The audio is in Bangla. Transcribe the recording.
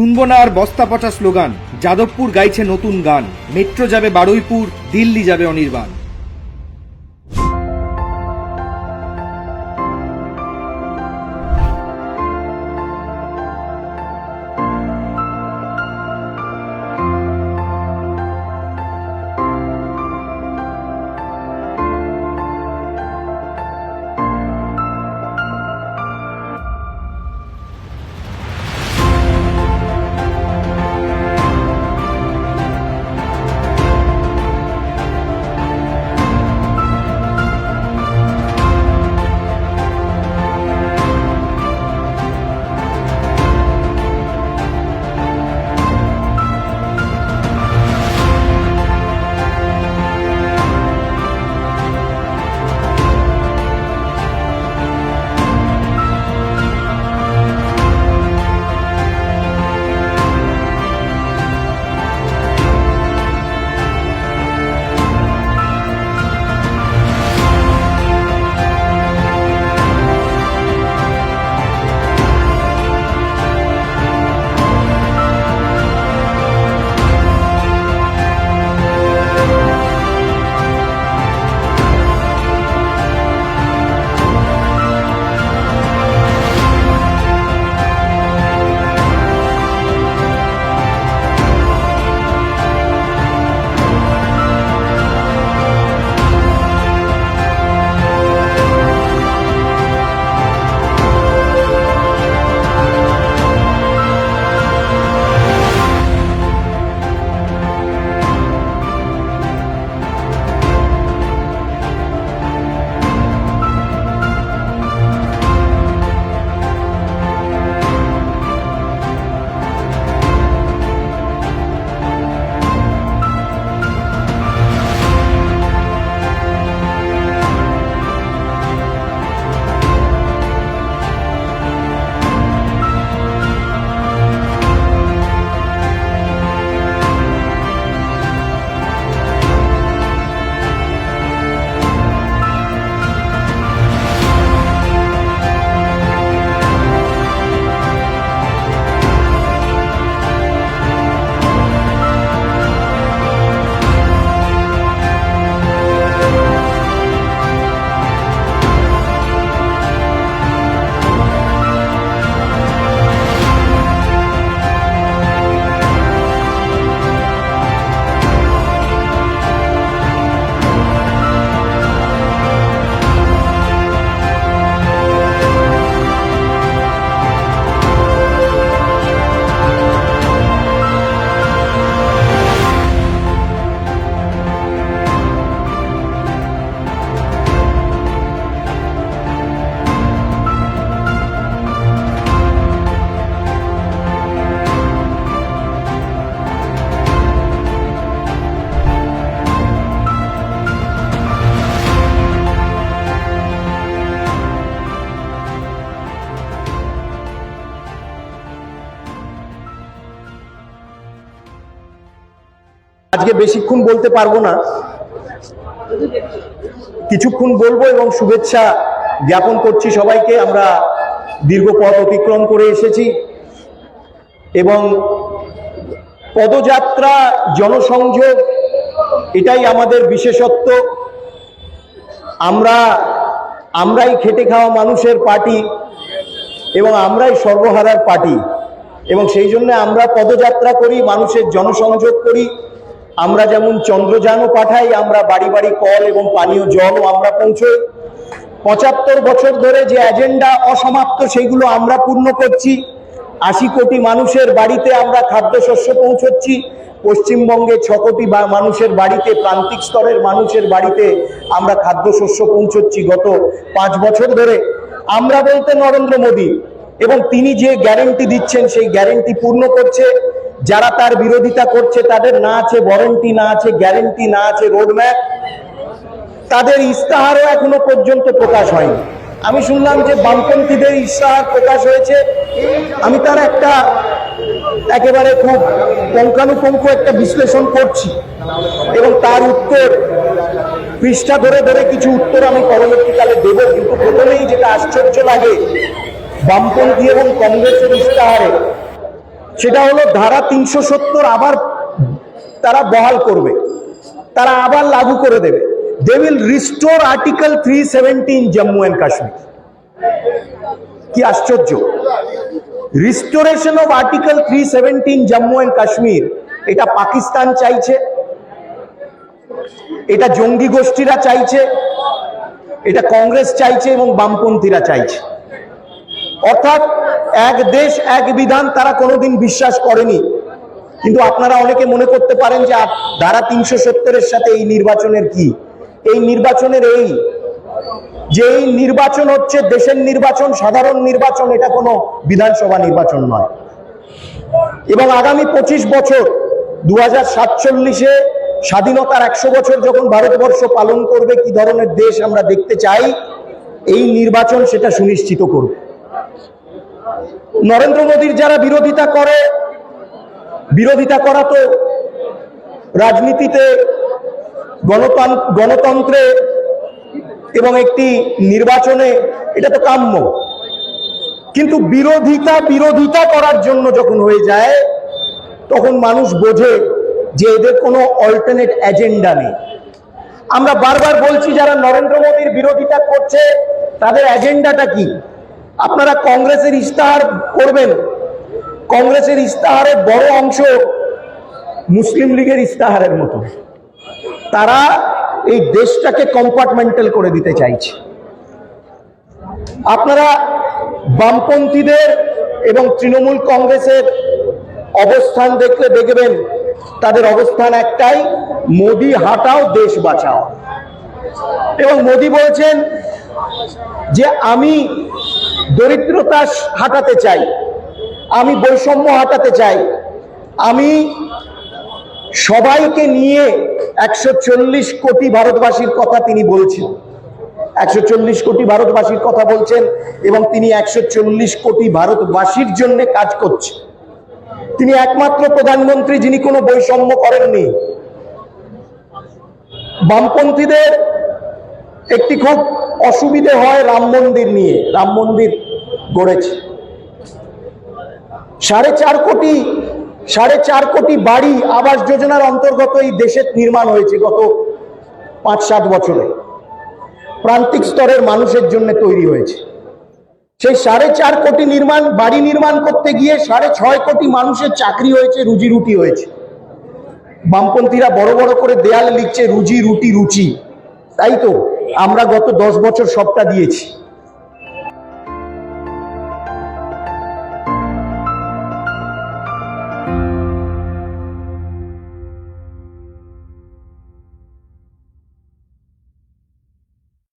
শুনব না আর বস্তা পচা স্লোগান। যাদবপুর গাইছে নতুন গান। মেট্রো যাবে বারুইপুর, দিল্লি যাবে অনির্বাণ। আজকে বেশিক্ষণ বলতে পারব না। কিছুক্ষণ বলব এবং শুভেচ্ছা জ্ঞাপন করছি সবাইকে। আমরা দীর্ঘ পথ অতিক্রম করে এসেছি এবং পদযাত্রা, জনসংযোগ, এটাই আমাদের বিশেষত্ব। আমরা, আমরাই খেটে খাওয়া মানুষের পার্টি এবং আমরাই সর্বহারার পার্টি এবং সেই জন্য আমরা পদযাত্রা করি, মানুষের জনসংযোগ করি। আমরা যেমন চন্দ্রযানও পাঠাই, আমরা বাড়ি বাড়ি কল এবং পানীয় জলও আমরা পৌঁছই। পঁচাত্তর বছর ধরে যে এজেন্ডা অসমাপ্ত সেইগুলো আমরা পূর্ণ করছি। আশি কোটি মানুষের বাড়িতে আমরা খাদ্যশস্য পৌঁছচ্ছি। পশ্চিমবঙ্গে ছ কোটি মানুষের বাড়িতে, প্রান্তিক স্তরের মানুষের বাড়িতে আমরা খাদ্যশস্য পৌঁছচ্ছি গত পাঁচ বছর ধরে। আমরা বলতে নরেন্দ্র মোদী এবং তিনি যে গ্যারেন্টি দিচ্ছেন, সেই গ্যারেন্টি পূর্ণ করছে। যারা তার বিরোধিতা করছে, তাদের না আছে ওয়ারেন্টি না আছে গ্যারেন্টি না আছে রোডম্যাপ তাদের ইস্তাহারও এখনও পর্যন্ত প্রকাশ হয়নি। আমি শুনলাম যে বামপন্থীদের ইস্তাহার প্রকাশ হয়েছে। আমি তার একটা একেবারে খুব পুঙ্খানুপুঙ্খ একটা বিশ্লেষণ করছি এবং তার উত্তর পৃষ্ঠা ধরে ধরে কিছু উত্তর আমি পরবর্তীকালে দেব। কিন্তু প্রথমেই যেটা আশ্চর্য লাগে, বামপন্থী এবং কংগ্রেসের ইস্তাহারে সেটা হলো ধারা তিনশো সত্তর আবার তারা বহাল করবে। তারা আবার লাগু করে দেবে। They will restore article three seventeen Jammu and Kashmir কি আশ্চর্য। Restoration of article three seventeen Jammu and Kashmir এটা পাকিস্তান চাইছে। এটা জঙ্গি গোষ্ঠীরা চাইছে। এটা কংগ্রেস চাইছে এবং বামপন্থীরা চাইছে। অর্থাৎ এক দেশ, এক বিধান তারা কোনোদিন বিশ্বাস করেনি। কিন্তু আপনারা অনেকে মনে করতে পারেন যে ধারা তিনশো সত্তরের সাথে এই নির্বাচনের কি? এই নির্বাচনের এই, যে এই নির্বাচন হচ্ছে দেশের নির্বাচন, সাধারণ নির্বাচন, এটা কোনো বিধানসভা নির্বাচন নয়। এবং আগামী পঁচিশ বছর দু হাজার সাতচল্লিশে স্বাধীনতার একশো বছর যখন ভারতবর্ষ পালন করবে, কি ধরনের দেশ আমরা দেখতে চাই, এই নির্বাচন সেটা সুনিশ্চিত করবে। নরেন্দ্র মোদীর যারা বিরোধিতা করে, বিরোধিতা করা তো রাজনীতিতে গণতন্ত্র এবং একটি নির্বাচনে এটা তো কাম্য। কিন্তু বিরোধিতা বিরোধিতা করার জন্য যখন হয়ে যায়, তখন মানুষ বোঝে যে এদের কোনো অল্টারনেট এজেন্ডা নেই। আমরা বারবার বলছি, যারা নরেন্দ্র মোদীর বিরোধিতা করছে, তাদের এজেন্ডাটা কি? আপনারা কংগ্রেসের ইস্তাহার করবেন কংগ্রেসের ইস্তাহারের বড় অংশ মুসলিম লীগের ইস্তাহারের মতো। তারা এই দেশটাকে কম্পার্টমেন্টাল করে দিতে চাইছে। আপনারা বামপন্থীদের এবং তৃণমূল কংগ্রেসের অবস্থান দেখলে দেখবেন, তাদের অবস্থান একটাই, মোদি হাটাও, দেশ বাঁচাও। এবং মোদি বলছেন যে, আমি দরিদ্রতা হাটাতে চাই, আমি বৈষম্য হাটাতে চাই, আমি সবাইকে নিয়ে একশো চল্লিশ কোটি ভারতবাসীর কথা তিনি বলছেন। একশো চল্লিশ কোটি ভারতবাসীর কথা বলছেন এবং তিনি একশো চল্লিশ কোটি ভারতবাসীর জন্য কাজ করছেন। তিনি একমাত্র প্রধানমন্ত্রী যিনি কোনো বৈষম্য করেননি। বামপন্থীদের একটি খুব অসুবিধে হয় রাম মন্দির নিয়ে, রাম মন্দির গড়েছে সাড়ে চার কোটি, সাড়ে চার কোটি বাড়ি আবাস যোজনার অন্তর্গত এই দেশের নির্মাণ হয়েছে গত পাঁচ, সাত বছরে। প্রান্তিক স্তরের মানুষের জন্য তৈরি হয়েছে। সেই সাড়ে চার কোটি নির্মাণ, বাড়ি নির্মাণ করতে গিয়ে সাড়ে ছয় কোটি মানুষের চাকরি হয়েছে, রুজি রুটি হয়েছে। বামপন্থীরা বড় বড় করে দেয়ালে লিখছে, রুজি রুটি রুচি। তাই তো, আমরা গত দশ বছর সবটা দিয়েছি।